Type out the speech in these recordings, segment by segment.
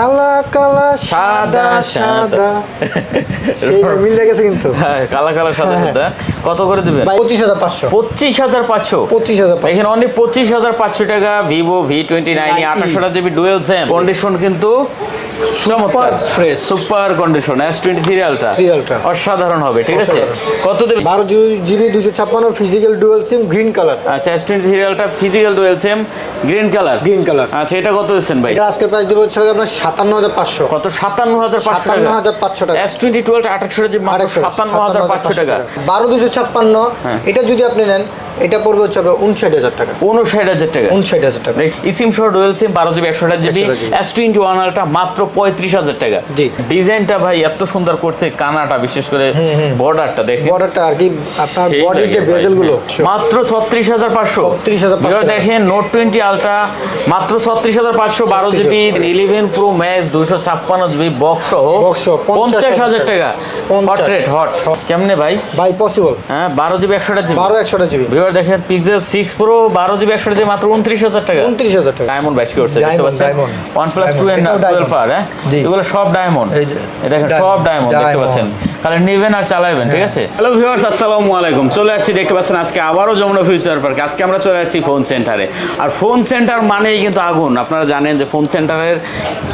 কালা কালা সাদা সাদা সেই মিলে গেছে কিন্তু। হ্যাঁ কালা কালা সাদা সাদা। কত করে দিবেন পঁচিশ হাজার পাঁচশো। পঁচিশ হাজার পাঁচশো? পঁচিশ হাজার এখানে অনলি পঁচিশ হাজার পাঁচশো টাকা ভিভো ভি টোয়েন্টি নাইন আঠাশশো জিবি ডুয়েল সেম কন্ডিশন কিন্তু চমৎকার। Fresh। Super condition S twenty three ultra 3 Ultra। অসাধারণ হবে ঠিক আছে? কত দেবে বারো জিবি দুশো ছাপ্পান্ন physical dual SIM green colour আচ্ছা S twenty three ultra physical dual SIM green colour green colour আচ্ছা এটা কত দিচ্ছেন ভাই? এটা আজকের প্রাইস দেবো হচ্ছে আপনার সাতান্ন হাজার পাঁচশো। কত? সাতান্ন হাজার পাঁচশো সাতান্ন টাকা হাজার পাঁচশো টাকা। এস টোয়েন্টি টুয়েলভ আঠাশশো জিবি সাতান্ন হাজার পাঁচশো টাকা। বারো দুশো ছাপ্পান্ন হ্যাঁ। এটা যদি আপনি নেন এটা পড়বে হচ্ছে আপনার উনষাট হাজার টাকা। উনষাট হাজার টাকা। উনষাট হাজার টাকা। ইসিম সহ ডুয়েল সিম বারো জিবি একশো জিবি এস টোয়েন্টি ওয়ান আলটা মাত্র পঁয়ত্রিশ হাজার টাকা। ডিজাইনটা ভাই এত সুন্দর করছে কানাটা বিশেষ করে বর্ডারটা দেখে বর্ডারটা আর কি আপনার বডির যে ভাই, বেজেলগুলো। মাত্র ছত্রিশ হাজার পাঁচশো। 36,500 দেখেন নোট টোয়েন্টি আলট্রা মাত্র ছত্রিশ হাজার পাঁচশো বারো জিবি ইলেভেন প্রো ম্যাক্স দুশো ছাপ্পান্ন জিবি বক্স সহ পঞ্চাশ হাজার টাকা। 50 হট কেমনে ভাই? ভাই পসিবল হ্যাঁ বারো জিবি একশোটা জিবি। বারো একশোটা জিবি। ভিউয়ার দেখেন পিক্সেল সিক্স প্রো বারো জিবি একশো জিবি মাত্র উনত্রিশ হাজার টাকা। উনত্রিশ হাজার টাকা। ডায়মন্ড বাইশ করছে দেখতে পাচ্ছেন? One plus two and twelve আর। এগুলো সব ডায়মন্ড দেখেন সব ডায়মন্ড দেখতে। পাচ্ছেন? তাহলে নেবেন আর চালাবেন, ঠিক আছে? হ্যালো ভিউয়ার্স, আসসালামু আলাইকুম। চলে আসছি, দেখতে পাচ্ছেন আজকে আবারও যমুনা ফিউচার পার্ক। আজকে আমরা চলে আসছি ফোন সেন্টারে আর ফোন সেন্টার মানেই কিন্তু আগুন। আপনারা জানেন যে ফোন সেন্টারের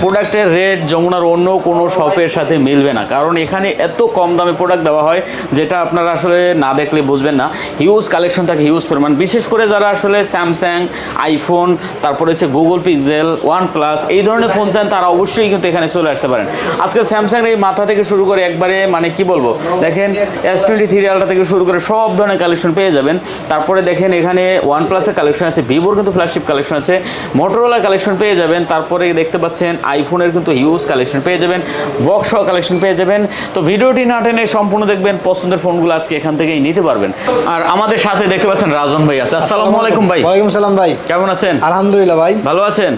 প্রোডাক্টের রেট যমুনার অন্য কোনো শপের সাথে মিলবে না। কারণ এখানে এত কম দামে প্রোডাক্ট দেওয়া হয়, যেটা আপনারা আসলে না দেখলে বুঝবেন না। হিউজ কালেকশন থাকে হিউজ পরিমাণ। বিশেষ করে যারা আসলে স্যামসাং আইফোন তারপরে হচ্ছে গুগল পিক্সেল ওয়ান প্লাস এই ধরনের ফোন চান তারা অবশ্যই কিন্তু এখানে চলে আসতে পারেন। আজকে স্যামসাং এই মাথা থেকে শুরু করে একবারে মানে কি বলব? দেখেন এস টোয়েন্টি থ্রি আলটা থেকে শুরু করে সব ধরনের কালেকশন পেয়ে যাবেন। তারপরে দেখেন এখানে ওয়ান প্লাসের কালেকশন আছে ভিভোর কিন্তু ফ্ল্যাগশিপ কালেকশন আছে মোটরোলা কালেকশন পেয়ে যাবেন। তারপরে দেখতে পাচ্ছেন আইফোনের কিন্তু হিউজ কালেকশন পেয়ে যাবেন বক্স কালেকশন পেয়ে যাবেন। তো ভিডিওটি না টেনে সম্পূর্ণ দেখবেন পছন্দের ফোনগুলো আজকে এখান থেকেই নিতে পারবেন। আর আমাদের সাথে দেখতে পাচ্ছেন রাজন ভাই আছে। আসসালামু আলাইকুম ভাই। ওয়ালাইকুম সালাম ভাই। কেমন আছেন? আলহামদুলিল্লাহ ভাই। ভালো আছেন?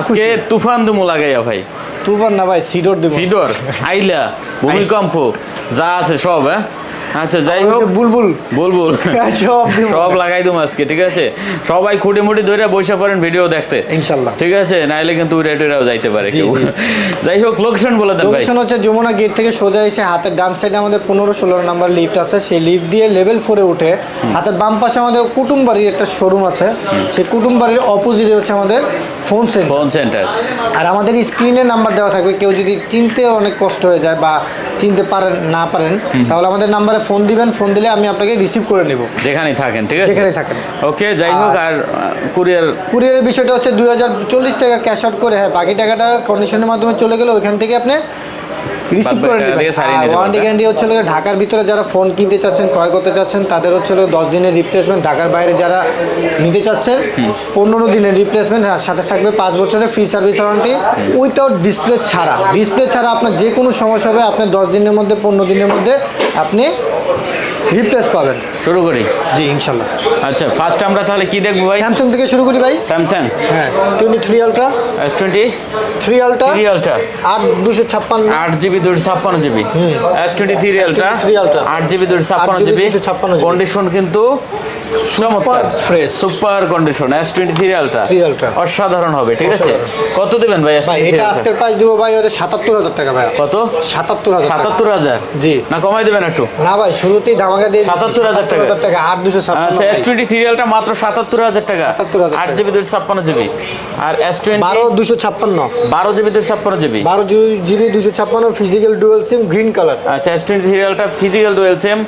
আজকে তুফান দুমু লাগাইয়া ভাই। তুফান না ভাই সিডর দেব। সিডর? আইলা ভূমিকম্প যা আছে সব হ্যাঁ? আচ্ছা যাই হোক। বুলবুল। বুলবুল। সব দিব। সব লাগাই দেবো আজকে ঠিক আছে? সবাই খুঁটি মুটি ধরে বসে পড়েন ভিডিও দেখতে। ইনশাল্লাহ। ঠিক আছে? নাইলে কিন্তু উড়ে টুড়েও যাইতে পারে কেউ। যাই হোক লোকেশন বলে দেন ভাই। লোকেশন হচ্ছে যমুনা গেট থেকে সোজা এসে হাতের ডান সাইডে আমাদের পনেরো ষোলো নাম্বার লিফট আছে। সেই লিফট দিয়ে লেভেল ফোরে উঠে হাতের বাম পাশে আমাদের কুটুমবাড়ির একটা শোরুম আছে। সেই কুটুমবাড়ির অপোজিটে হচ্ছে আমাদের ফোন সেন্টার ফোন সেন্টার আর আমাদের স্ক্রিনে নাম্বার দেওয়া থাকবে। কেউ যদি চিনতে অনেক কষ্ট হয়ে যায় বা চিনতে পারেন না পারেন তাহলে আমাদের নাম্বারে ফোন দিবেন ফোন দিলে আমি আপনাকে রিসিভ করে নেব। যেখানেই থাকেন ঠিক আছে? যেখানেই থাকেন। ওকে যাই হোক আর কুরিয়ার কুরিয়ারের বিষয়টা হচ্ছে দুই হাজার চল্লিশ টাকা ক্যাশ আউট করে হ্যাঁ বাকি টাকাটা কন্ডিশনের মাধ্যমে চলে গেলে ওইখান থেকে আপনি রিসিভ করে বাকি। টাকা নেবেন ওয়ারেন্টি গ্যারান্টি হচ্ছে ঢাকার ভিতরে যারা ফোন কিনতে চাচ্ছেন ক্রয় করতে চাচ্ছেন তাদের হচ্ছে দশ দিনের রিপ্লেসমেন্ট ঢাকার বাইরে যারা নিতে চাচ্ছেন পনেরো দিনের রিপ্লেসমেন্ট আর সাথে থাকবে পাঁচ বছরের free service warranty without display ছাড়া। ডিসপ্লে ছাড়া আপনার যে কোনো সমস্যা হবে আপনার দশ দিনের মধ্যে পনেরো দিনের মধ্যে আপনি রিপ্লেস পাবেন। শুরু করি? জি ইনশাল্লাহ। আচ্ছা ফার্স্ট আমরা তাহলে কি দেখব ভাই? স্যামসাং থেকে শুরু করি ভাই। স্যামসাং হ্যাঁ twenty three ultra S twenty three ultra three ultra আট দুশো ছাপ্পান্ন। আট জিবি দুশো ছাপ্পান্ন GB. S twenty three ultra S23 Ultra আট জিবি দুশো ছাপ্পান্ন 8 GB জিবি। 256 GB কন্ডিশন কিন্তু চমৎকার। fresh। Super condition S twenty three ultra 3 Ultra। অসাধারণ হবে ঠিক আছে? কত দেবেন ভাই ভাই S23 এটা? আজকের প্রাইস দিব ভাই ওটা সাতাত্তর হাজার টাকা ভাই। কত? সাতাত্তর হাজার। সাতাত্তর হাজার? জি। না কমাই দেবেন একটু। না ভাই শুরুতেই ধামাকা দিয়ে দিচ্ছি, 77,000 টাকা। 77,000 টাকা আট দুশো আচ্ছা এস টোয়েন্টি থ্রি মাত্র সাতাত্তর হাজার টাকা। 77,000 আট জিবি দুশো ছাপ্পান্ন জিবি। আর এস টোয়েন্টি বারো দুশো ছাপ্পান্ন। বারো জিবি দুশো ছাপ্পান্ন জিবি। বারো জিবি দুশো ছাপ্পান্ন physical dual SIM green colour আচ্ছা S twenty three physical dual SIM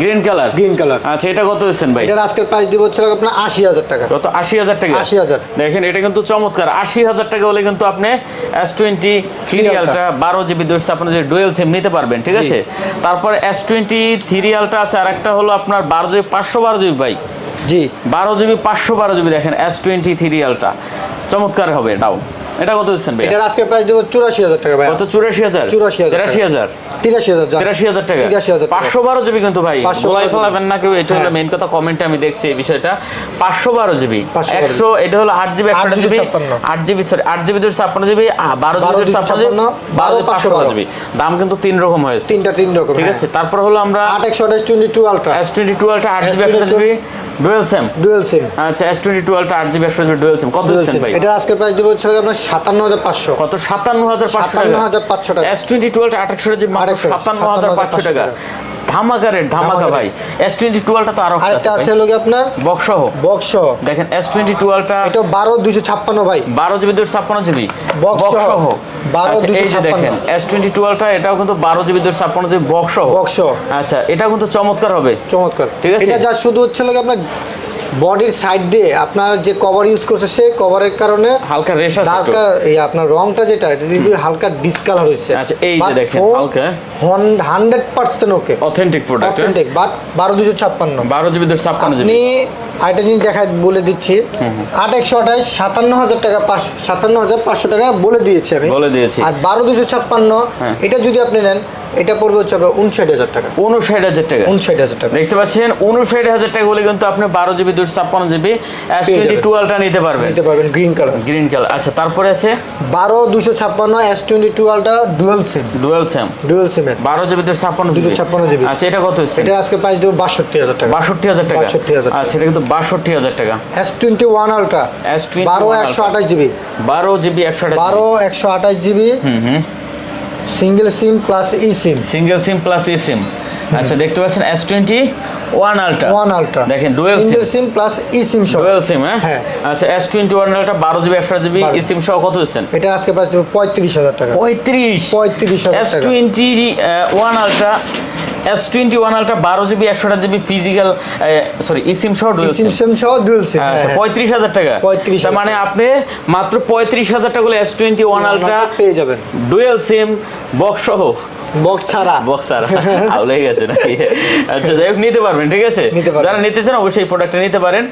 green colour green colour আচ্ছা এটা কত দিচ্ছেন ভাই? এটার আজকের প্রাইস দিব হচ্ছে আপনার আশি হাজার টাকা। কত? আশি হাজার টাকা? 80,000 দেখেন এটা কিন্তু চমৎকার। আশি হাজার টাকা হলে কিন্তু আপনি এস টোয়েন্টি। বারো জিবি দুশো আপনার যে ডুয়েল সিম নিতে পারবেন ঠিক আছে? তারপর এস টোয়েন্টি থ্রি আলট্রা আছে আর একটা হলো আপনার বারো জিবি পাঁচশো বারো জিবি ভাই। জি। বারো জিবি পাঁচশো বারো জিবি দেখেন এস টোয়েন্টি থ্রি রিয়ালটা চমৎকার হবে এটাও এটা কত দিচ্ছেন ভাই এটার আজকের প্রাইস দিব টাকা ভাই কত চুরাশি হাজার? 84,000 তিরাশি হাজার? তিরাশি হাজার যান। তিরাশি হাজার টাকা? তিরাশি হাজার টাকা। পাঁচশো বারো জিবি কিন্তু ভাই 512 গোলাই ফেলাবেন না কেউ এটা হলো হ্যাঁ। মেইন কথা কমেন্টে আমি দেখছি এই বিষয়টা। পাঁচশো বারো জিবি 512 একশো এটা হলো আট জিবি একশো জিবি 856 আট জিবি সরি আট জিবি দুশো ছাপ্পান্ন জিবি বারো জিবি 12 দুশো ছাপ্পান্ন জিবি 256, বারো জিবি পাঁচশো বারো। 512 জিবি। দাম কিন্তু তিন রকম হয়েছে। তিনটা তিন রকম ঠিক হ্যাঁ। আছে তারপর হলো আমরা আট একশো আঠাশ twenty two ultra. S twenty টুয়েলভটা আট জিবি একশো GB. Dual SIM dual SIM আচ্ছা এস টোয়েন্টি টুয়েলভটা আট জিবি একশো ডুয়েল সেম কত দিচ্ছেন ভাই? এটা আজকের প্রাইস দিব হচ্ছে আপনার সাতান্ন হাজার পাঁচশো। কত? সাতান্ন হাজার পাঁচশো সাতান্ন টাকা হাজার পাঁচশো টাকা। এস টোয়েন্টি টুয়েলভটা আঠাশশো জিবি মাত্র 2800 সাতান্ন হাজার পাঁচশো টাকা। 57,500 ধামাকা রেট ধামাকা ভাই। এস টোয়েন্টি টুয়েলভটা তো আরও আরেকটা আছে লোকে আপনার? বক্স সহ। বক্স দেখেন এস টোয়েন্টি টুয়েলভটা এটা বারো দুশো ছাপ্পান্ন ভাই। বারো জিবি দুশো ছাপ্পান্ন জিবি। বক্স সহ। সহ। 12 আচ্ছা, 256 দেখেন এস টোয়েন্টি টুয়েলভটা এটাও কিন্তু বারো জিবি দুশো ছাপ্পান্ন জিবি বক্স সহ। বক্স আচ্ছা এটা কিন্তু চমৎকার হবে। চমৎকার। ঠিক আছে। এটা যা শুধু হচ্ছে লোকে আপনার বডির সাইড দিয়ে আপনার যে কভার ইউজ করছে সে কভারের কারণে হালকা রেশ আছে হালকা এই আপনার রংটা যেটা এটা হালকা ডিসকালার হয়েছে। আচ্ছা, এই যে দেখেন, হালকা। Hundred percent okay authentic product authentic but বারো দুশো ছাপ্পান্ন। বারো জিবি দুশো ছাপ্পান্ন আপনি জিবি আরেকটা জিনিস দেখায় বলে দিচ্ছি। আট একশো আঠাশ সাতান্ন হাজার টাকা সাতান্ন হাজার পাঁচশো টাকা বলে দিয়েছি আমি। বলে দিয়েছি। আর বারো দুশো ছাপ্পান্ন হ্যাঁ। এটা যদি আপনি নেন এটা পড়বে হচ্ছে আপনার উনষাট হাজার টাকা। উনষাট হাজার টাকা। উনষাট হাজার টাকা। দেখতে পাচ্ছেন উনষাট হাজার টাকা হলে কিন্তু আপনি বারো জিবি দুশো ছাপ্পান্ন জিবি এস টোয়েন্টি। টুয়েলভটা নিতে পারবেন। নিতে পারবেন গ্রিন কালার গ্রিন কালার আচ্ছা তারপরে আছে? বারো দুশো ছাপ্পান্ন S twenty টুয়েলভটা dual SIM dual SIM dual সিমের বারো জিবি দুশো ছাপ্পান্ন জিবি। 256 জিবি। আচ্ছা এটা কত এটা আজকে প্রাইস দেবো বাষট্টি হাজার টাকা। বাষট্টি হাজার টাকা। 62,000 টাকা। আচ্ছা এটা কিন্তু বাষট্টি হাজার টাকা। S twenty one ultra S21 বারো একশো আঠাশ জিবি বারো জিবি একশো বারো একশো আঠাশ GB single SIM plus E SIM single SIM plus E SIM আচ্ছা দেখতে পাচ্ছেন S twenty one ultra one ultra দেখেন dual SIM SIM plus E SIM সহ। ডুয়েল সিম হ্যাঁ? হ্যাঁ। আচ্ছা এস টোয়েন্টি ওয়ান আলট্রা বারো জিবি একশো জিবি। ই সিম সহ কত দিচ্ছেন? এটা আজকে প্রাইস দেবো পঁয়ত্রিশ হাজার টাকা। পঁয়ত্রিশ। পঁয়ত্রিশ হাজার S twenty one ultra S twenty one ultra বারো জিবি একশোটা GB physical sorry E SIM সহ ডুয়েল সিম সহ ডুয়েল সিম আচ্ছা পঁয়ত্রিশ হাজার টাকা। 35,000 তার মানে আপনি মাত্র পঁয়ত্রিশ হাজার টাকা এস টোয়েন্টি ওয়ান আলট্রা পেয়ে যাবেন। ডুয়েল সিম বক্স সহ। বক্স ছাড়া। বক্সার আউলে গেছে নাকি? আচ্ছা যাই হোক নিতে পারবেন ঠিক আছে? যারা নিতে চান অবশ্যই প্রোডাক্টটা নিতে পারেন।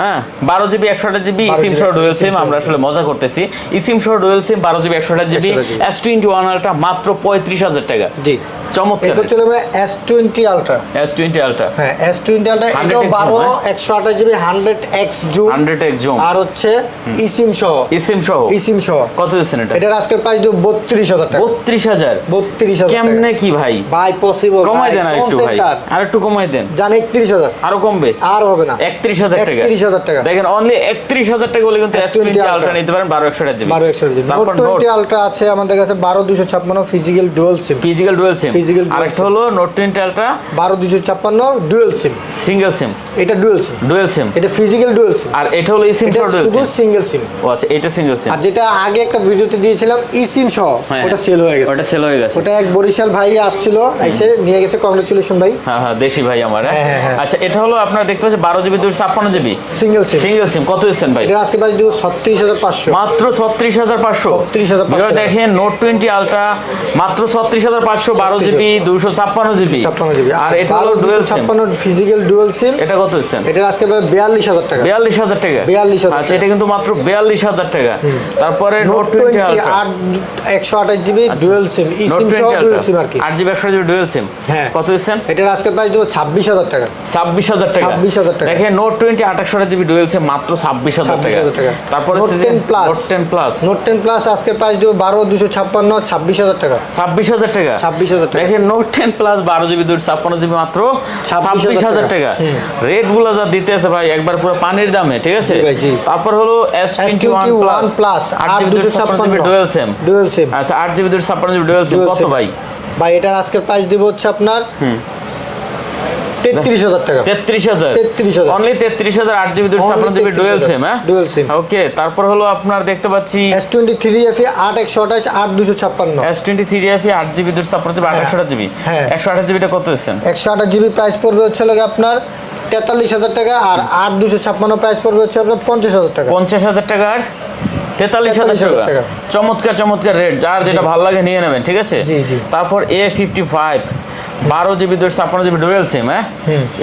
হ্যাঁ বারো জিবি একশোটা জিবি 12 সহ ডুয়েল সিম আমরা আসলে মজা করতেছি। ইসিম সহ ডুয়েল সিম বারো জিবি একশোটা জিবি এস টোয়েন্টি ওয়ান আলটা মাত্র পঁয়ত্রিশ হাজার টাকা। জি। চমৎকার। এরপর চলে যাবে এস টোয়েন্টি আলট্রা এস হ্যাঁ এস টোয়েন্টি আলট্রা 100 এটাও X বারো zoom? একশো আঠাশ GB hundred X zoom hundred X zoom আর হচ্ছে সহ। সহ। সহ। কত দিচ্ছেন এটা? এটার আজকের প্রাইস দেবো বত্রিশ হাজার টাকা। বত্রিশ হাজার। বত্রিশ হাজার টাকা। কেমনে কি ভাই? ভাই পসিবল কমাই দেন আর একটু ভাই। আর একটু কমাই দেন। জান একত্রিশ হাজার। আরও কমবে? আর হবে না। একত্রিশ হাজার টাকা। একত্রিশ হাজার টাকা। দেখেন অনলি একত্রিশ হাজার টাকা বলে কিন্তু এস S20 আলট্রা নিতে পারেন বারো একশো জিবি। বারো একশো জিবি। নোট তারপর নোট টোয়েন্টি আলট্রা আছে আমাদের কাছে বারো দুশো ছাপ্পান্ন physical dual SIM physical dual SIM আরেকটা SIM। হলো নোট টোয়েন্টি আলট্রা বারো দুশো ছাপ্পান্ন ডুয়েল সিম সিঙ্গেল সিম এটা ডুয়েল সিম ডুয়েল সিম এটা ফিজিক্যাল ডুয়েল সিম আর এটা হলো সিম এটা সহ ডুয়েল শুধু সিঙ্গেল সিম ও আচ্ছা এটা সিঙ্গেল সিম আর যেটা আগে একটা ভিডিওতে দিয়েছিলাম ই সিম সহ। হ্যাঁ, ওটা সেল হয়ে গেছে। ওটা সেল হয়ে গেছে। ওটা এক বরিশাল ভাই আসছিল এসে নিয়ে গেছে কংগ্রেচুলেশন ভাই। হ্যাঁ হ্যাঁ দেশি ভাই আমার হ্যাঁ? হ্যাঁ, হ্যাঁ। আচ্ছা এটা হলো আপনারা দেখতে পাচ্ছেন বারো জিবি দুশো ছাপ্পান্ন GB? Single SIM single SIM কত দিচ্ছেন ভাই? এটা আজকে প্রাইস দিব ছত্রিশ হাজার পাঁচশো। মাত্র ছত্রিশ হাজার পাঁচশো? 36,500 দেখেন নোট টোয়েন্টি আলট্রা মাত্র ছত্রিশ হাজার পাঁচশো বারো জিবি দুশো ছাপ্পান্ন জিবি। ছাপ্পান্ন জিবি। আর এটা হলো ডুয়েল ছাপ্পান্ন ফিজিক্যাল ডুয়েল সিম এটা কত দিচ্ছেন? এটা আজকে প্রায় বিয়াল্লিশ হাজার টাকা। বিয়াল্লিশ হাজার টাকা? 42,000 আচ্ছা এটা কিন্তু মাত্র বিয়াল্লিশ হাজার টাকা। তারপরে নোট নোট টোয়েন্টি টোয়েন্টি আট একশো আঠাশ GB dual SIM note dual SIM আর কি আট জিবি একশো জিবি ডুয়েল সিম হ্যাঁ। কত দিচ্ছেন এটার আজকে প্রাইস দেবো ছাব্বিশ হাজার টাকা ছাব্বিশ হাজার টাকা 26,000 টাকা। দেখেন নোট টোয়েন্টি আঠাশশো জিবি ডুয়েল সিম মাত্র ছাব্বিশ হাজার টাকা 26,000 টাকা। তারপরে Note 10 Plus। Note ten plus note ten plus আজকে প্রাইস দেবো বারো দুশো ছাপ্পান্ন ছাব্বিশ হাজার টাকা ছাব্বিশ হাজার টাকা 26,000 টাকা। দেখেন নোট টেন প্লাস বারো জিবি দুই ছাপ্পান্ন জিবি মাত্র 26,000 টাকা রেটগুলো যা দিতে আছে ভাই একবার পুরো পানির দামে ঠিক আছে ভাই, তারপর হলো এস S21 প্লাস Plus, আট আট জিবি দুই দুশো ছাপ্পান্ন ছাপ্পান্ন। GB dual SIM dual SIM আচ্ছা আট জিবি দুই ছাপ্পান্ন জিবি ডুয়েল সিম কত ভাই ভাই এটার আজকের প্রাইস দিব হচ্ছে আপনার তেত্রিশ হাজার টাকা। তেত্রিশ হাজার? 33,000 অনলি তেত্রিশ হাজার আট জিবি দুই ছাপ্পান্ন জিবি ডুয়েল সিম হ্যাঁ? ডুয়েল সিম ওকে তারপর হলো আপনার দেখতে পাচ্ছি এস টোয়েন্টি থ্রি এফ আট একশো আঠাশ আট দুশো ছাপ্পান্ন। এস টোয়েন্টি থ্রি এফ আট জিবি দুই ছাপ্পান্ন জিবি আঠাশশো জিবি। হ্যাঁ। একশো আঠাশ জিবিটা কত দিচ্ছেন একশো আঠাশ জিবি প্রাইস পড়বে হচ্ছে আপনার তেতাল্লিশ হাজার টাকা আর আট দুশো ছাপ্পান্ন প্রাইস পড়বে হচ্ছে আপনার পঞ্চাশ হাজার টাকা। পঞ্চাশ হাজার টাকার তেতাল্লিশ হাজার টাকা। চমৎকার চমৎকার রেট যার যেটা ভালো লাগে নিয়ে নেবেন ঠিক আছে। তারপর এ ফিফটি ফাইভ বারো জিবি দুশো ছাপ্পান্ন জিবি ডুয়েল সিম হ্যাঁ?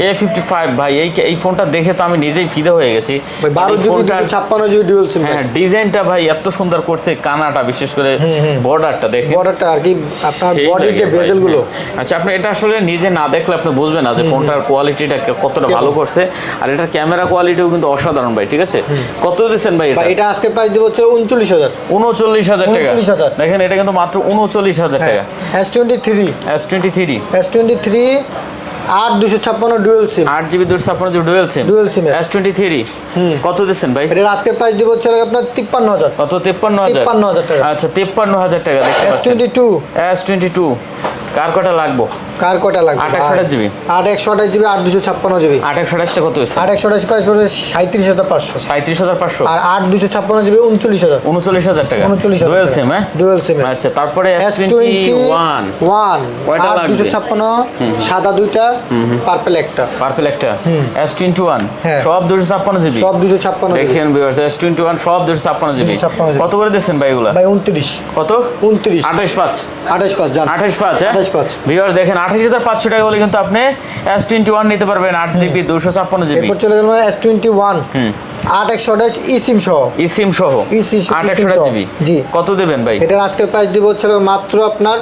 এ ফিফটি ফাইভ ভাই এই এই ফোনটা দেখে তো আমি নিজেই ফিদে হয়ে গেছি। বারো জিবি ছাপ্পান্ন জিবি ডুয়েল সিম হ্যাঁ ডিজাইনটা ভাই এত সুন্দর করছে কানাটা বিশেষ করে বর্ডারটা দেখে বর্ডারটা আর কি আপনার বডির যে লাগে বেজেলগুলো। হ্যাঁ। আচ্ছা আপনি এটা আসলে নিজে না দেখলে আপনি বুঝবেন না যে ফোনটার কোয়ালিটিটা কতটা ভালো করছে। আর এটার ক্যামেরা কোয়ালিটিও কিন্তু অসাধারণ ভাই ঠিক আছে? কত দিচ্ছেন ভাই এটা? এটা আজকের প্রাইস দিব হচ্ছে উনচল্লিশ হাজার। উনচল্লিশ হাজার টাকা। দেখেন এটা কিন্তু মাত্র উনচল্লিশ হাজার টাকা। S twenty three S twenty three S twenty three আট দুশো ছাপ্পান্ন ডুয়েল সিম আট জিবি দুশো ছাপ্পান্ন জিবি ডুয়েল সিম SIM এর। এস টোয়েন্টি থ্রি কত দিচ্ছেন ভাই? এটার আজকের প্রাইস দিব হচ্ছে আপনার তিপ্পান্ন হাজার। কত তেপ্পান্ন হাজার? 53,000 টাকা। আচ্ছা তেপ্পান্ন হাজার টাকা S twenty two S twenty two কার কটা লাগবো? কার কটা লাগবে? আট একশো আঠাশ জিবি। আট একশো আঠাশ জিবি আট দুশো ছাপ্পান্ন জিবি। আট একশো আঠাশটা কত হয়েছে? আট একশো আঠাশ পড়বে সাঁত্রিশ হাজার পাঁচশো। সাঁত্রিশ হাজার পাঁচশো। আর আট দুশো ছাপ্পান্ন জিবি উনচল্লিশ হাজার। উনচল্লিশ হাজার টাকা। উনচল্লিশ ডুয়েল সিম হ্যাঁ? SIM এর। আচ্ছা তারপরে এস টোয়েন্টি ওয়ান ওয়ান কয়টা আট লাগবে? দুশো ছাপ্পান্ন সাদা দুইটা পার্পেল একটা। পার্পেল একটা? S twenty one. সব দুশো ছাপ্পান্ন জিবি? সব দুশো ছাপ্পান্ন দেখেন ভিউয়ার্স এস টোয়েন্টি ওয়ান সব দুশো ছাপ্পান্ন জিবি। 256 কত করে দিচ্ছেন ভাই এগুলা? ভাই উনত্রিশ। কত? উনত্রিশ। আঠাশ পাঁচ। আঠাশ পাঁচ জান। আঠাশ পাঁচ হ্যাঁ? 28,500 ভিউয়ার্স দেখেন আঠাশ হাজার পাঁচশো টাকা হলে কিন্তু আপনি এস টোয়েন্টি ওয়ান নিতে পারবেন আট জিবি দুশো ছাপ্পান্ন জিবি। এরপর চলে গেল এস টোয়েন্টি ওয়ান আট একশো আঠাশ ই সিম সহ ই সিম সহ আট। একশো জিবি। জি। কত দেবেন ভাই? এটার আজকের প্রাইস দিব হচ্ছে মাত্র আপনার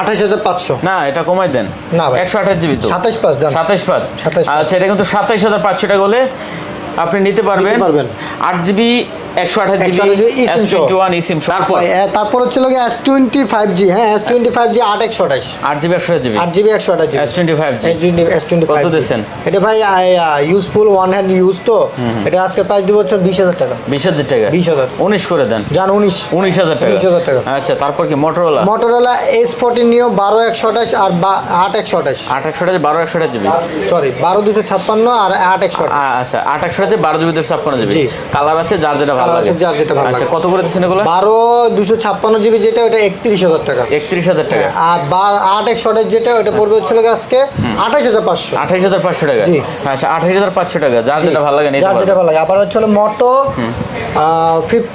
আঠাশ হাজার পাঁচশো। না এটা কমাই দেন। না ভাই। একশো আঠাশ জিবি তো। সাতাশ পাঁচ সাতাশ পাঁচ। 27 পাঁচ। আচ্ছা এটা কিন্তু সাতাইশ হাজার পাঁচশো টাকা হলে আপনি নিতে পারবেন। নিতে পারবেন। আট জিবি একশো আঠাশ 128 জিবি eSIM এস সহ। টোয়েন্টি ওয়ান ইসিম তারপর? ভাই, এ, তারপর হচ্ছে লোক এস টোয়েন্টি ফাইভ জি হ্যাঁ এস টোয়েন্টি ফাইভ জি আট একশো আঠাশ। আট জিবি একশো জিবি? আট জিবি একশো আঠাশ S twenty five S twenty S twenty কত ফাইভ এটা ভাই ইউজফুল ওয়ান হ্যান্ড ইউজ তো। এটা আজকের প্রাইস দিব হচ্ছে বিশ হাজার টাকা। বিশ হাজার টাকা? 20,000 উনিশ করে দেন। জান উনিশ। উনিশ হাজার টাকা। 19,000 টাকা। আচ্ছা তারপর কি মোটরোলা মোটরোলা এস ফোরটিন নিও বারো একশো আঠাশ আর আট একশো আঠাশ। আট একশো টাকা বারো একশো জিবি? সরি বারো দুশো ছাপ্পান্ন আর আট একশো আচ্ছা আট একশো বারো জিবি দুশো ছাপ্পান্ন জিবি। কালার আছে যার যেটা ভালো লাগে। যার যেটা ভালো আচ্ছা কত করে দিচ্ছেন এগুলো? বারো দুশো ছাপ্পান্ন জিবি যেটা ওটা একত্রিশ হাজার টাকা। একত্রিশ হাজার টাকা। আর বার আট এক আঠাশ যেটা ওটা পড়বে ছিল আজকে আঠাশ হাজার পাঁচশো। আঠাইশ হাজার পাঁচশো টাকা। জি। আচ্ছা আঠাইশ হাজার পাঁচশো টাকা যার যেটা ভালো লাগে নিতে যার যেটা ভালো লাগে। আবার হচ্ছে Moto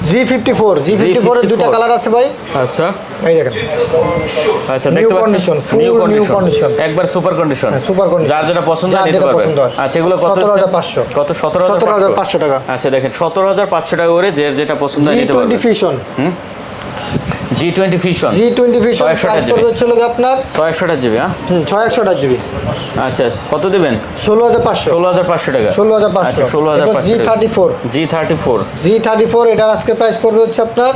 G fifty four G fifty ফোরের দুইটা 54 কালার আছে ভাই। আচ্ছা। এই দেখেন। আচ্ছা দেখতে পাচ্ছেন? নিউ কন্ডিশন একবার সুপার কন্ডিশন হ্যাঁ, যার যেটা পছন্দ নিতে পারবেন আচ্ছা এগুলো কত 17,500 কত? সতেরো সতেরো হাজার পাঁচশো। টাকা। আচ্ছা দেখেন সতেরো হাজার পাঁচশো টাকা করে যে যেটা পছন্দ হয় নিতে পারবেন ফিশন G twenty fission G twenty fission হচ্ছিল আপনার? ছয় একশোটা জিবি হ্যাঁ? ছয় একশোটা জিবি। আচ্ছা কত দেবেন? ষোলো হাজার পাঁচশো। ষোলো হাজার পাঁচশো টাকা। ষোলো হাজার পাঁচশো। আচ্ছা ষোলো হাজার G thirty four G thirty four G thirty four এটার আজকে প্রাইস পড়বে হচ্ছে আপনার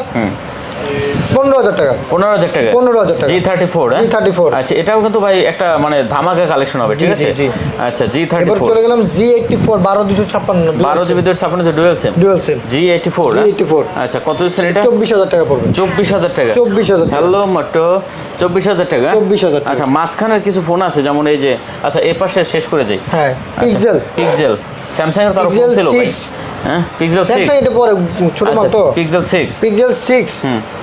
পনেরো হাজার টাকা। পনেরো হাজার টাকা। 15,000 টাকা। জি থার্টি ফোর G34 আচ্ছা এটাও কিন্তু ভাই একটা মানে ধামাকা কালেকশন হবে ঠিক আছে? জি, জি। আচ্ছা জি থার্টি ফোর চলে গেলাম জি এইটটি ফোর বারো দুশো ছাপ্পান্ন বারো জিবি দুশো ছাপ্পান্ন dual SIM dual SIM G eighty four G84 আচ্ছা কত দিচ্ছেন এটা? চব্বিশ হাজার টাকা পড়বে। চব্বিশ হাজার টাকা। চব্বিশ হাজার হ্যালো চব্বিশ হাজার টাকা? 24,000 টাকা। আচ্ছা মাঝখানের কিছু ফোন আছে যেমন এই যে আচ্ছা এ পাশে শেষ করে যাই। হ্যাঁ পিক্সেল পিক্সেল স্যামসাং এর তো আরও ফোন Pixel ছিল ভাই। 6 হ্যাঁ? পিক্সেল সিক্স এটা পরে ছোট মতো। তো পিক্সেল সিক্স পিক্সেল সিক্স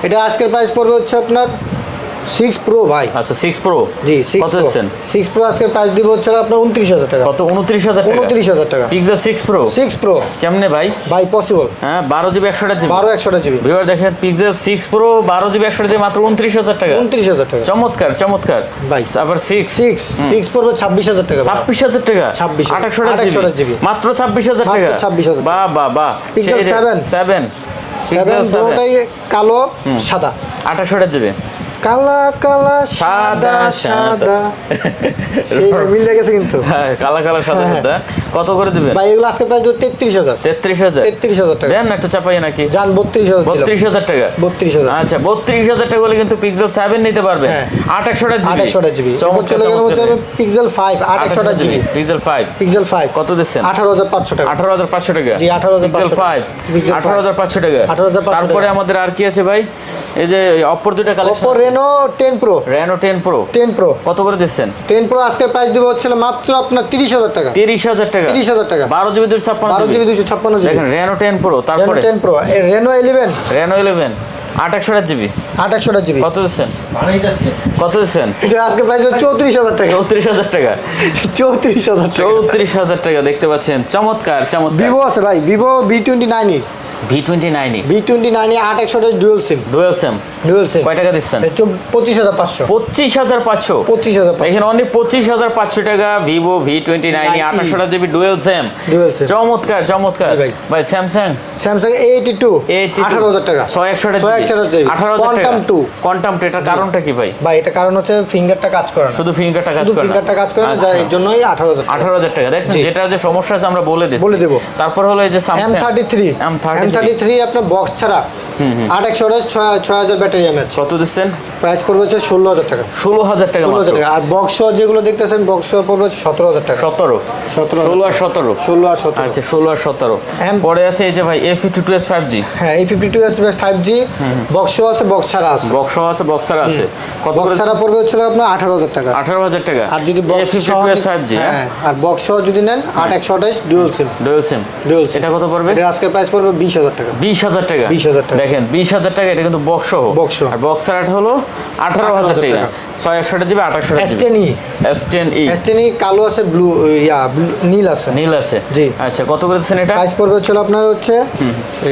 এটা আজকের প্রাইস পড়বে হচ্ছে আপনার সিক্স প্রো ভাই। আচ্ছা সিক্স প্রো জি কত প্রো দিচ্ছেন? সিক্স প্রো আজকের প্রাইস দিব হচ্ছে আপনার উনত্রিশ হাজার টাকা। কত? উনত্রিশ হাজার টাকা? উনত্রিশ হাজার টাকা। Pixel six Pro six Pro কেমনে ভাই? ভাই পসিবল হ্যাঁ বারো জিবি একশোটা জিবি। বারো একশোটা জিবি। ভিউয়ার দেখেন পিক্সেল সিক্স প্রো বারো জিবি একশোটা জিবি মাত্র উনত্রিশ হাজার টাকা। উনত্রিশ হাজার টাকা। চমৎকার চমৎকার। ভাই। আবার সিক্স সিক্স সিক্স পড়বে ছাব্বিশ হাজার টাকা। ছাব্বিশ হাজার টাকা? 26,000 আঠাশশোটা 28,000 জিবি। মাত্র ছাব্বিশ হাজার টাকা? 26,000 বাহ বাহ বাহ। Pixel 7 seven seven Pixel seven দুটোটাই কালো সাদা। আঠাশশোটা জিবি। কালা কালা সাদা সাদা, সাদা। সেই মিলে গেছে কিন্তু। হ্যাঁ কালা কালা সাদা সাদা। কত করে দিবেন? ভাই এগুলো আজকে তেত্রিশ হাজার। তেত্রিশ হাজার? টাকা। দেন না একটু চাপাই নাকি? দিলাম। বত্রিশ হাজার টাকা। বত্রিশ হাজার। আচ্ছা বত্রিশ হাজার টাকা হলে কিন্তু পিক্সেল সেভেন নিতে পারবে। হ্যাঁ। আট একশোটা আট জিবি। একশোটা জিবি চলে গেল হচ্ছে পিক্সেল ফাইভ আট একশোটা GB. Pixel five Pixel five কত দিচ্ছেন? আঠারো হাজার পাঁচশো টাকা। আঠারো হাজার পাঁচশো টাকা। জি, 18,500 পিক্সেল ফাইভ Pixel আঠারো হাজার পাঁচশো টাকা। 18,500 তারপরে। আমাদের আর কি আছে ভাই? এই যে অপর Oppo collection Reno ten Pro Reno ten Pro ten Pro কত করে দিচ্ছেন? টেন প্রো আজকের প্রাইস দিব হচ্ছে মাত্র আপনার তিরিশ হাজার টাকা। তিরিশ হাজার টাকা। তিরিশ হাজার টাকা। বারো জিবি দুশো ছাপ্পান্ন বারো জিবি। দুশো ছাপ্পান্ন দেখেন রেনো টেন প্রো তারপরে? Ten Pro Reno eleven Reno eleven আট একশোটা জিবি। আট একশোটা জিবি। কত দিচ্ছেন? কত দিচ্ছেন? এটা আজকে প্রাইস চৌত্রিশ হাজার টাকা। চৌত্রিশ হাজার টাকা। চৌত্রিশ হাজার চৌত্রিশ হাজার টাকা দেখতে পাচ্ছেন। চমৎকার চমৎকার। ভিভো আছে ভাই Vivo V twenty nine V twenty নাইনই V twenty nine আট একশোটা dual SIM dual SIM dual SIM কয় টাকা দিচ্ছেন? পঁচিশ হাজার পাঁচশো। পঁচিশ হাজার পাঁচশো? পঁচিশ হাজার এখানে অনলি পঁচিশ হাজার পাঁচশো টাকা Vivo V twenty nine. আঠাশোটা GB dual SIM Dual SIM। চমৎকার চমৎকার। ভাই। ভাই স্যামসাং স্যামসাং এইটি টু আঠারো হাজার টাকা। ছয় একশোটা ছয় একশোটা জিবি। আঠারো হাজার টাকা। টু কোয়ান্টাম টু এটার কারণটা কি ভাই? ভাই এটা কারণ হচ্ছে ফিঙ্গারটা কাজ করে শুধু ফিঙ্গারটা কাজ করে ফিঙ্গারটা কাজ করে না আচ্ছা। জন্যই আঠারো হাজার আঠারো হাজার টাকা। দেখছেন যেটা যে সমস্যা আছে আমরা বলে দিচ্ছি। বলে দেবো। তারপর হলো এই যে M thirty three M thirty আপনার বক্স ছাড়া আট একশো আঠাশ ছয় ছয় হাজার ব্যাটারি এমএচ কত দিচ্ছেন? প্রাইস পড়বে হচ্ছে ষোলো হাজার টাকা। ষোলো হাজার টাকা ষোলো হাজার টাকা। আর বক্স যেগুলো দেখতেছেন বক্স পড়বে হচ্ছে সতেরো হাজার টাকা। সতেরো? সতেরো ষোলো আর সতেরো? ষোলো আর সতেরো। আচ্ছা ষোলো আর সতেরো। পরে আছে এই যে ভাই A fifty two S five G হ্যাঁ এই fifty two S five G box আছে বক্স ছাড়া আছে। বক্স আছে বক্সার আছে। কত বক্স ছাড়া পড়বে হচ্ছে আপনার আঠারো হাজার টাকা। আঠারো হাজার টাকা। আর যদি box fifty two S five G হ্যাঁ? আর বক্স যদি নেন আট একশো আঠাশ dual SIM dual SIM dual এটা কত পড়বে? আজকের প্রাইস পড়বে বিশ হাজার টাকা। বিশ হাজার টাকা? 20,000 টাকা। দেখেন বিশ হাজার টাকা এটা কিন্তু বক্স সহ। আর হলো আঠারো হাজার টাকা। ছয় একশোটা GB আঠাশশোটা S ten E S ten E S ten E কালো আছে ব্লু ইয়া নীল আছে। নীল আছে? জি। আচ্ছা কত করেছেন এটা? প্রাইস পড়বে হচ্ছে আপনার হচ্ছে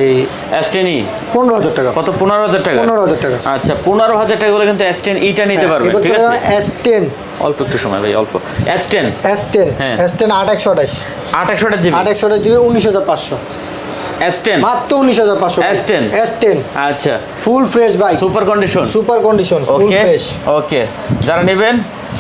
এই এস টেন ই পনেরো হাজার টাকা। কত? পনেরো হাজার টাকা? পনেরো হাজার টাকা। আচ্ছা পনেরো হাজার টাকা হলে কিন্তু এস টেন ইটা নিতে পারবেন ঠিক আছে? এস টেন অল্প একটু সময় ভাই অল্প। এস টেন এস টেন হ্যাঁ। এস টেন আট একশো আঠাশ। আট একশোটা জিবি? আট একশো আঠাশ জিবি উনিশ হাজার পাঁচশো। এস টেন মাত্র উনিশ হাজার পাঁচশো S10 এসটেন আচ্ছা। Full fresh bike super condition super condition full okay fresh okay যারা নেবেন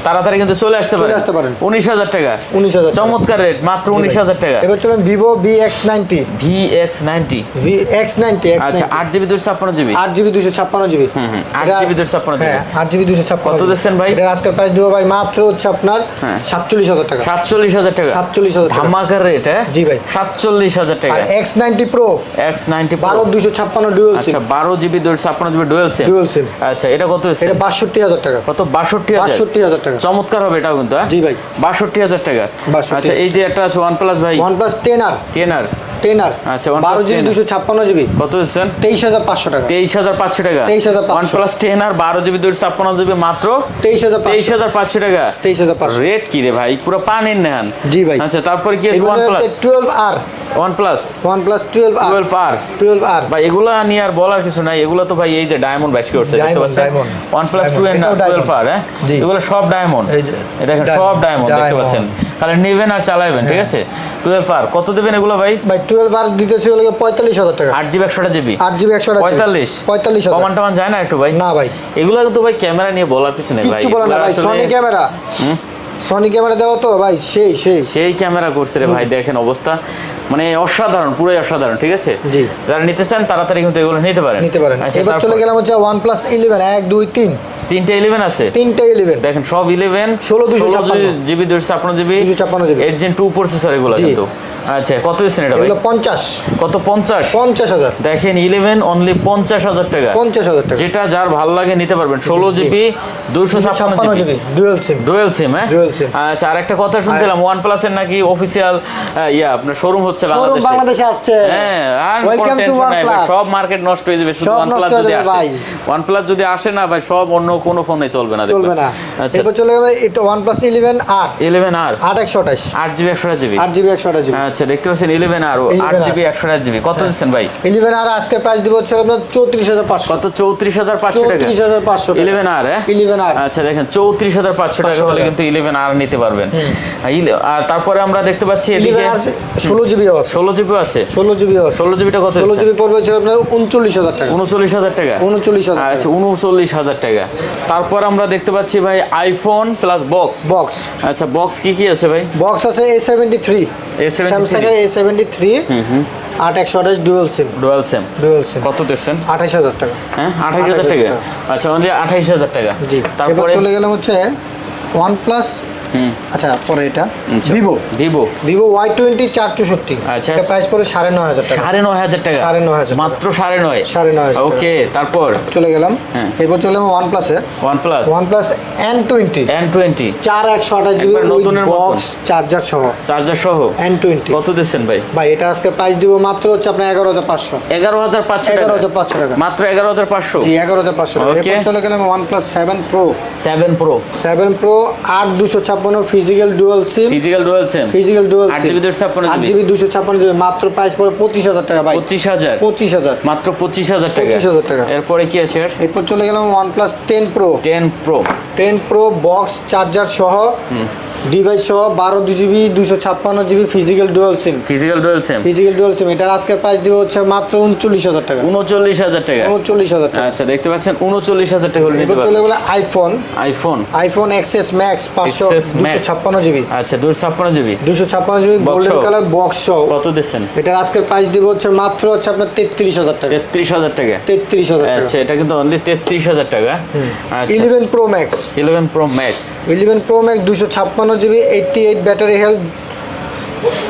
তাড়াতাড়ি কিন্তু চলে আসতে পারেন। আসতে পারেন। উনিশ হাজার টাকা। 19,000 টাকা। চমৎকার রেট মাত্র উনিশ হাজার টাকা। এবার চলেন Vivo B X ninety V X ninety V X ninety আচ্ছা আট জিবি দুশো ছাপ্পান্ন জিবি। আট জিবি দুশো ছাপ্পান্ন জিবি। হুম, হুম, আট GB 256 হ্যাঁ আট জিবি দুশো ছাপ্পান্ন কত দিচ্ছেন ভাই? এটা আজকের প্রাইস দেবো ভাই মাত্র হচ্ছে আপনার হ্যাঁ। সাতচল্লিশ হাজার টাকা। সাতচল্লিশ হাজার টাকা। সাতচল্লিশ হাজার ধামাকার রেট হ্যাঁ? জি ভাই। সাতচল্লিশ হাজার টাকা। X ninety Pro X ninety বারো দুশো ছাপ্পান্ন ডুয়েল আচ্ছা বারো জিবি দুশো ছাপ্পান্ন GB dual SIM dual SIM আচ্ছা এটা কত হচ্ছে এটা বাষট্টি হাজার টাকা। কত? বাষট্টি হাজার। বাষট্টি হাজার টাকা। চমৎকার হবে এটাও কিন্তু হ্যাঁ? জি ভাই। বাষট্টি হাজার টাকা। আচ্ছা এই যে একটা আছে ওয়ান প্লাস ভাই? OnePlus ten R ten R R আচ্ছা, বারো জিবি দুশো ছাপ্পান্ন জিবি। কত দিচ্ছেন? তেইশ হাজার পাঁচশো টাকা। তেইশ হাজার পাঁচশো টাকা। 23,500 ওয়ান প্লাস টেন আর বারো জিবি দুশো ছাপ্পান্ন জিবি মাত্র? তেইশ হাজার তেইশ হাজার পাঁচশো টাকা। তেইশ হাজার পাঁচশো। রেট কি রে ভাই? পুরো পানির নেহান। জি ভাই। আচ্ছা তারপরে কি OnePlus twelve R OnePlus OnePlus twelve twelve R twelve R ভাই এগুলো নিয়ে আর বলার কিছু নাই। এগুলো তো ভাই এই যে ডায়মন্ড বাইশ করছে দেখতে পাচ্ছেন? OnePlus two and twelve R হ্যাঁ? এগুলো সব ডায়মন্ড দেখেন সব ডায়মন্ড দেখতে পাচ্ছেন? তাহলে নেবেন আর চালাবেন ঠিক আছে? টুয়েলভ আর কত দেবেন এগুলো ভাই? ভাই টুয়েলভ আর দিতেছি হলো পঁয়তাল্লিশ হাজার টাকা। আট জিবি একশোটা জিবি? আট জিবি একশো পঁয়তাল্লিশ? পঁয়তাল্লিশ কমান টমান যায় না একটু ভাই? না ভাই। এগুলো কিন্তু ভাই ক্যামেরা নিয়ে বলার কিছু নেই ভাই। কিচ্ছু না ভাই সনি ক্যামেরা। সনি ক্যামেরা দেওয়া তো ভাই সেই সেই। সেই ক্যামেরা করছে রে ভাই দেখেন অবস্থা। মানে অসাধারণ পুরোই অসাধারণ ঠিক আছে? জি। যারা নিতে চান তাড়াতাড়ি কিন্তু এগুলো নিতে পারেন। নিতে পারেন। আচ্ছা, এবার চলে গেলাম হচ্ছে ওয়ান প্লাস ইলেভেন এক দুই তিন। তিনটে ইলেভেন আছে? তিনটা ইলেভেন দেখেন সব ইলেভেন 16 256 জিবি দুশো ছাপ্পান্ন জিবি 256 জিবি। এর জেন টু প্রসেসর এগুলো। কিন্তু। আচ্ছা কত দিচ্ছেন এটা ভাই? কত পঞ্চাশ? পঞ্চাশ হাজার। দেখেন ইলেভেন অনলি পঞ্চাশ হাজার টাকা। পঞ্চাশ হাজার টাকা। যেটা যার ভালো লাগে নিতে পারবেন। ষোলো জিবি দুশো ছাপ্পান্ন ছাপ্পান্ন GB GB dual SIM dual SIM হ্যাঁ। আচ্ছা আর একটা কথা শুনছিলাম নাকি ইয়া আপনার শোরুম হচ্ছে শোরুম বাংলাদেশে। আসছে। হ্যাঁ আর কোনো টেনশন নাই সব মার্কেট নষ্ট হয়ে যাবে শুধু OnePlus যদি আসে। OnePlus যদি আসে না ভাই সব অন্য কোনো ফোনে চলবে না চলবে না। আচ্ছা। এরপর চলে যাবে এটা প্লাস ইলেভেন আর 11 আর আট একশো আঠাশ। আট জিবি একশো জিবি। আট জিবি একশো আঠাশ জিবি। আচ্ছা দেখতে পাচ্ছেন ইলেভেন আর আট জিবি একশো আট জিবি কত দিচ্ছেন ভাই? ইলেভেন আর আজকের প্রাইস দিব হচ্ছে আপনার চৌত্রিশ হাজার পাঁচশো। কত? চৌত্রিশ হাজার পাঁচশো টাকা। চৌত্রিশ হাজার পাঁচশো ইলেভেন আর হ্যাঁ? Eleven R. আচ্ছা দেখেন চৌত্রিশ হাজার পাঁচশো টাকা হলে কিন্তু ইলেভেন আর নিতে পারবেন। আর তারপরে আমরা দেখতে পাচ্ছি এদিকে ষোলো জিবি আছে। ষোলো জিবি আছে? ষোলো জিবি আছে। ষোলো জিবিটা কত ষোলো জিবি পড়বে হচ্ছে আপনার উনচল্লিশ হাজার টাকা। উনচল্লিশ হাজার টাকা? উনচল্লিশ হাজার আচ্ছা উনচল্লিশ হাজার টাকা। তারপর আমরা দেখতে পাচ্ছি ভাই আইফোন প্লাস বক্স বক্স আচ্ছা বক্স কি কি আছে ভাই? বক্স আছে A seventy three A seventy Samsung এর আট একশো আঠাশ dual SIM dual SIM dual SIM কত দিচ্ছেন? আঠাশ হাজার টাকা। হ্যাঁ আঠাশ হাজার টাকা। আচ্ছা আঠাইশ হাজার টাকা। জি। তারপরে? চলে গেলাম হচ্ছে ওয়ান প্লাস আচ্ছা পরে এটা। আচ্ছা। Vivo. Vivo. Vivo Y twenty চার চৌষট্টি আচ্ছা। প্রাইস পড়ে সাড়ে নয় হাজার টাকা। সাড়ে নয় হাজার টাকা? সাড়ে নয় হাজার মাত্র সাড়ে নয়? সাড়ে নয় হাজার ওকে তারপর? চলে গেলাম। হ্যাঁ। এরপর চলে গেলাম ওয়ান প্লাসে OnePlus OnePlus N twenty N twenty চার একশো আঠাশ জিবি নতুনের বক্স চার্জার সহ। চার্জার সহ? এন টোয়েন্টি কত দিচ্ছেন ভাই? ভাই এটা আজকে প্রাইস দিব মাত্র হচ্ছে আপনার এগারো হাজার পাঁচশো। এগারো হাজার পাঁচশো এগারো হাজার পাঁচশো টাকা। মাত্র এগারো হাজার পাঁচশো? জি এগারো হাজার পাঁচশো টাকা। চলে গেলাম OnePlus seven Pro seven Pro seven Pro আট দুশো ছাপ্পান্ন physical dual SIM physical dual SIM physical dual আট জিবি দুশো ছাপ্পান্ন আট জিবি। মাত্র প্রাইস পড়ে পঁচিশ হাজার টাকা ভাই। পঁচিশ হাজার। পঁচিশ হাজার। মাত্র পঁচিশ হাজার টাকা। 25,000 টাকা। এরপরে কি আছে এরপর চলে গেলাম plus ten Pro ten Pro ten Pro box charger সহ। ডিভাইস সহ বারো দু জিবি দুশো ছাপ্পান্ন GB physical dual SIM physical dual SIM physical dual SIM এটার আজকের প্রাইস দিব হচ্ছে মাত্র উনচল্লিশ হাজার টাকা। উনচল্লিশ হাজার টাকা। উনচল্লিশ হাজার টাকা। আচ্ছা দেখতে পাচ্ছেন উনচল্লিশ হাজার টাকা হলে নিতে চলে গেলে iPhone iPhone iPhone XS Max পাঁচশো দুশো ছাপ্পান্ন জিবি। আচ্ছা দুশো ছাপ্পান্ন জিবি। দুশো ছাপ্পান্ন জিবি গোল্ডেন কালার বক্স সহ কত দিচ্ছেন? এটার আজকের প্রাইস দিব হচ্ছে মাত্র হচ্ছে আপনার তেত্রিশ হাজার টাকা। তেত্রিশ হাজার টাকা। তেত্রিশ হাজার আচ্ছা এটা কিন্তু অনলি তেত্রিশ হাজার টাকা। Eleven Pro Max eleven Pro Max eleven Pro Max দুশো ছাপ্পান্ন GB eighty eight battery health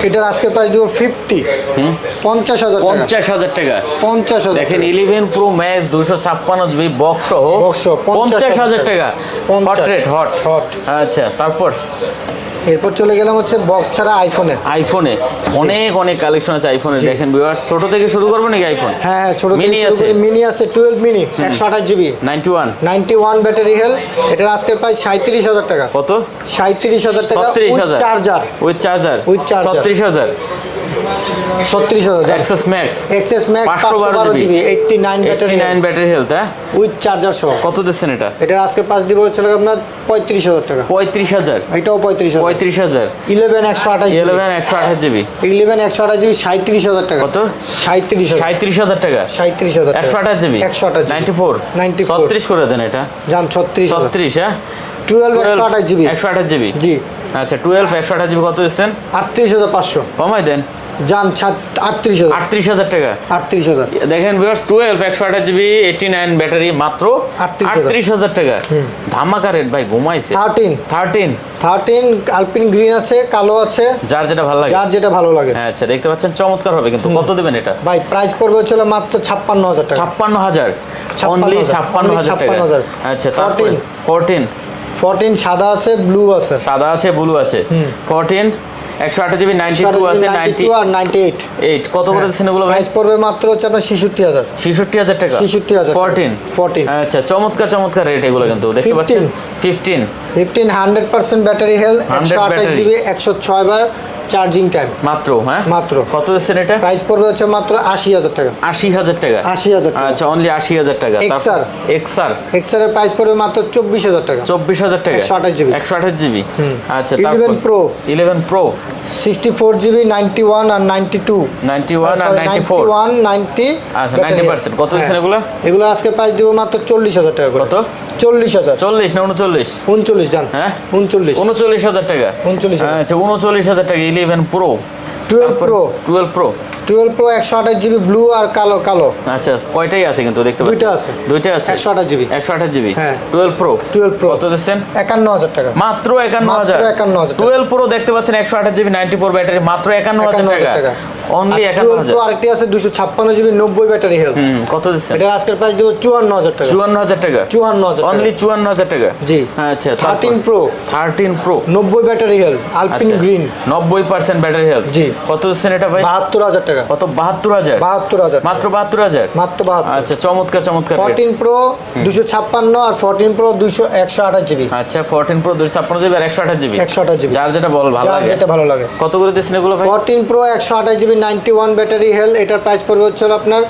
এটার আজকের প্রাইস দিব ফিফটি পঞ্চাশ হাজার পঞ্চাশ হাজার টাকা। পঞ্চাশ হাজার দেখেন ইলেভেন প্রো ম্যাক্স দুশো ছাপ্পান্ন জিবি বক্স সহ Box পঞ্চাশ হাজার টাকা। হট। Rate hot Hot। আচ্ছা তারপর? এরপর চলে গেলাম হচ্ছে বক্স ছাড়া আইফোনে আইফোনে অনেক অনেক কালেকশন আছে আইফোনে দেখেন ভিউয়ার্স ছোট থেকে শুরু করব নাকি আইফোন হ্যাঁ হ্যাঁ ছোট মিনি আছে? মিনি আছে টুয়েলভ মিনি একশো আঠাশ GB ninety one ninety one battery health এটার আজকের প্রাইস সাঁত্রিশ হাজার টাকা। কত? সাঁত্রিশ হাজার টাকা with charger with charger charger। ছত্রিশ হাজার। ছত্রিশ হাজার। এক্সেস ম্যাক্স এক্সএস ম্যাক্স পাঁচশো পাঁচশো বারো বারো GB eighty nine battery nine battery health হ্যাঁ? উইথ চার্জার সহ। কত দিচ্ছেন এটা? এটার আজকে পাঁচ দিব হচ্ছে আপনার পঁয়ত্রিশ হাজার টাকা। পঁয়ত্রিশ হাজার। এটাও পঁয়ত্রিশ হাজার। পঁয়ত্রিশ হাজার। ইলেভেন একশো আঠাশ ইলেভেন একশো আঠাশ জিবি ইলেভেন একশো আঠাশ জিবি সাঁত্রিশ হাজার টাকা। কত? সাঁত্রিশ সাঁত্রিশ হাজার টাকা। সাঁত্রিশ হাজার একশো আঠাশ জিবি একশো আঠাশ নাইনটি ফোর 94 ছত্রিশ করে দেন এটা। যান ছত্রিশ ছত্রিশ হ্যাঁ? টুয়েলভ একশো আঠাশ জিবি একশো আঠাশ জিবি জি। আচ্ছা টুয়েলভ একশো আঠাশ জিবি কত দিচ্ছেন? আটত্রিশ হাজার পাঁচশো। কমাই দেন। যান আটত্রিশ হাজার। আটত্রিশ হাজার টাকা। আটত্রিশ হাজার। দেখেন ভিউয়ার্স টুয়েলভ একশো আঠাশ জিবি এইটি নাইন ব্যাটারি মাত্র আটত্রিশ হাজার টাকা। ধামাকা রেট ভাই ঘুমাইছে। Thirteen thirteen thirteen alpine green আছে কালো আছে। যার যেটা ভালো লাগে। যার যেটা ভালো লাগে। হ্যাঁ আচ্ছা দেখতে পাচ্ছেন চমৎকার হবে কিন্তু। কত দেবেন এটা? ভাই প্রাইস পড়বে হচ্ছে হলো মাত্র ছাপ্পান্ন হাজার টাকা। ছাপ্পান্ন হাজার। অনলি ছাপ্পান্ন হাজার টাকা। আচ্ছা 14 ফোরটিন ফোরটিন সাদা আছে ব্লু আছে। সাদা আছে ব্লু আছে। ফোরটিন একশো আঠাশ জিবি নাইনটি টু আছে নাইনটি 92 আর নাইনটি এইট। এইট কত করে দিচ্ছেন এগুলো ভাই? পড়বে মাত্র হচ্ছে আপনার ছেষট্টি হাজার। ছেষট্টি হাজার টাকা? 66,000 ফোরটিন 14 আচ্ছা চমৎকার চমৎকার রেট এগুলো কিন্তু দেখতে পাচ্ছেন? Fifteen fifteen hundred percent battery health 100 একশো আঠাশ battery। জিবি একশো ছয় বার চার্জিং টাইম মাত্র হ্যাঁ? মাত্র। কত দিচ্ছেন এটা? প্রাইস পড়বে হচ্ছে মাত্র আশি হাজার টাকা। আশি হাজার টাকা? আশি হাজার আচ্ছা অনলি আশি হাজার টাকা। XR এক্সার এক্সআর প্রাইস পড়বে মাত্র চব্বিশ হাজার টাকা। চব্বিশ হাজার টাকা? 128 GB একশো আঠাশ জিবি? আচ্ছা 11 Pro। Eleven Pro sixty four GB ninety one আর নাইনটি টু নাইনটি ওয়ান আর নাইনটি ফোর ওয়ান নাইনটি আচ্ছা নাইনটি পার্সেন্ট কত দিচ্ছেন এগুলো? এগুলো আজকে প্রাইস দিব মাত্র চল্লিশ হাজার টাকা কত? চল্লিশ হাজার। চল্লিশ না উনচল্লিশ? উনচল্লিশ জান। হ্যাঁ? উনচল্লিশ। উনচল্লিশ হাজার টাকা? 39,000 আচ্ছা উনচল্লিশ হাজার টাকা eleven Pro twelve Pro twelve Pro twelve Pro একশো আঠাশ জিবি ব্লু আর কালো কালো। আচ্ছা কয়টাই আছে কিন্তু দেখতে পাচ্ছি? দুইটা আছে। দুইটা আছে? একশো আঠাশ জিবি। একশো আঠাশ জিবি? হ্যাঁ। Twelve Pro 12 Pro। কত দিচ্ছেন? একান্ন হাজার টাকা। মাত্র একান্ন হাজার? 51,000 টাকা। টুয়েলভ প্রো দেখতে পাচ্ছেন একশো আঠাশ জিবি নাইনটি ফোর ব্যাটারি মাত্র একান্ন হাজার একান্ন হাজার টাকা। অনলি একান্ন টুয়েলভ হাজার। প্রো আরেকটি আছে দুশো ছাপ্পান্ন জিবি নব্বই ব্যাটারি হেলথ হুম কত দিচ্ছেন এটার আজকের প্রাইস দিব চুয়ান্ন হাজার টাকা। চুয়ান্ন হাজার টাকা? চুয়ান্ন হাজার অনলি চুয়ান্ন হাজার টাকা? জি। আচ্ছা 13 Pro। থার্টিন প্রো নব্বই ব্যাটারি হেলথ আলপিন গ্রিন নব্বই পার্সেন্ট ব্যাটারি হেলথ জি। কত দিচ্ছেন এটা ভাই? বাহাত্তর হাজার টাকা। কত? বাহাত্তর হাজার? বাহাত্তর হাজার। মাত্র বাহাত্তর হাজার? মাত্র বাহাত্তর। আচ্ছা চমৎকার চমৎকার। rate। ফোরটিন প্রো দুশো ছাপ্পান্ন আর ফোরটিন প্রো দুশো একশো আঠাশ জিবি। আচ্ছা ফোরটিন প্রো দুশো ছাপ্পান্ন জিবি আর একশো আঠাশ জিবি। একশো আঠাশ জিবি। যার যেটা বল ভালো যার যেটা ভালো লাগে। কত করে দিচ্ছেন এগুলো ভাই? ফোরটিন প্রো একশো আঠাশ নাইনটি ওয়ান ব্যাটারি হেল এটার প্রাইস পড়বে হচ্ছে আপনার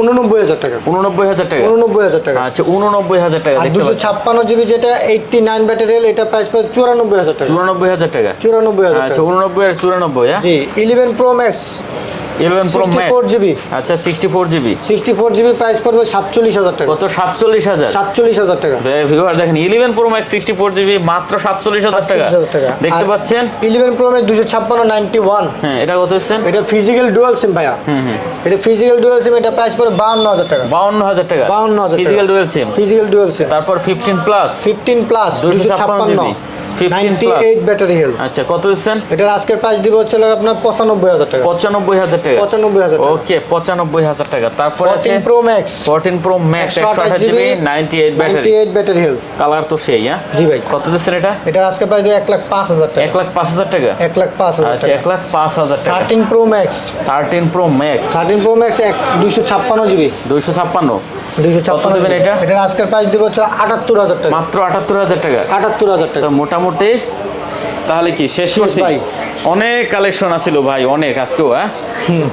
উননব্বই হাজার টাকা। উননব্বই হাজার টাকা। উননব্বই হাজার টাকা। আচ্ছা উননব্বই হাজার টাকা দুশো ছাপ্পান্ন জিবি যেটা এইটটি নাইন ব্যাটারি হেল এটার প্রাইস পড়বে চুরানব্বই হাজার টাকা। চুরানব্বই হাজার টাকা। চুরানব্বই হাজার আচ্ছা উননব্বই আর চুরানব্বই জি eleven Pro Max eleven Pro 64 GB আচ্ছা sixty four GB sixty four GB price পড়বে সাতচল্লিশ হাজার টাকা। কত? সাতচল্লিশ হাজার। সাতচল্লিশ হাজার টাকা। ভিউয়ার দেখেন eleven Pro Max sixty four GB মাত্র সাতচল্লিশ হাজার টাকা। 47,000 টাকা। দেখতে পাচ্ছেন? ইলেভেন প্রো ম্যাক্স দুশো ছাপ্পান্ন নাইনটি ওয়ান হ্যাঁ এটা কত হচ্ছেন এটা ফিজিক্যাল ডুয়াল সিম ভাইয়া। এটা ফিজিক্যাল ডুয়াল সিম এটা প্রাইস পড়বে বাউন্ন হাজার টাকা। বাউন্ন হাজার টাকা। 52,000 টাকা। Physical dual SIM physical dual SIM তারপর ফিফটিন প্লাস ফিফটিন প্লাস দুশো দুশো ছাপ্পান্ন। ছাপ্পান্ন জিবি 98 কত দিচ্ছেন? এটার আজকের প্রাইস দিব হচ্ছে আপনার 95000 টাকা। 95000 টাকা। 95000 টাকা। ওকে 95000 টাকা। তারপর Pro Max 14 Pro Max 128 GB 98 battery 98 battery health colour তো সেই হ্যাঁ? জি ভাই। কত দিচ্ছেন এটা? এটার আজকের প্রাইস 105000 টাকা। 105000 টাকা? 105000 আচ্ছা 105000 টাকা। 13 Pro Max 13 Pro Max 13 Pro Max 256 GB 256 এটা? এটা আজকের প্রাইস দিব আটাত্তর হাজার টাকা। মাত্র আটাত্তর হাজার টাকা? আটাত্তর হাজার টাকা। মোটামুটি তাহলে কি শেষ করছি? অনেক কালেকশন আছিল ভাই অনেক আজকেও হ্যাঁ?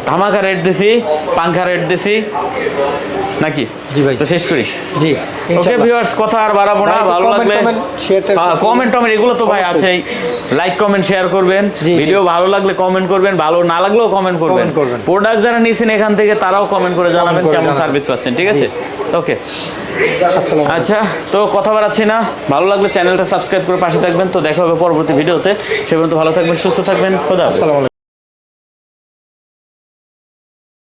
ধামাকা রেট দিছি পাঙ্খা রেট দিছি। নাকি? জি ভাই। তো শেষ করি? জি ওকে। ভিউয়ার্স কথা আর বাড়াবো না ভালো লাগলে। কমেন্ট টমেন্ট এগুলো তো ভাই আছেই। লাইক কমেন্ট শেয়ার করবেন। ভিডিও ভালো লাগলে কমেন্ট করবেন ভালো না লাগলেও কমেন্ট করবেন। প্রোডাক্ট যারা নিয়েছেন এখান থেকে তারাও কমেন্ট করে জানাবেন কেমন সার্ভিস পাচ্ছেন ঠিক আছে? ওকে আচ্ছা তো কথা বাড়াচ্ছি না। ভালো লাগলে চ্যানেলটা সাবস্ক্রাইব করে পাশে থাকবেন। তো দেখা হবে পরবর্তী ভিডিওতে সে পর্যন্ত ভালো থাকবেন সুস্থ থাকবেন। খোদা আসসালামু আলাইকুম।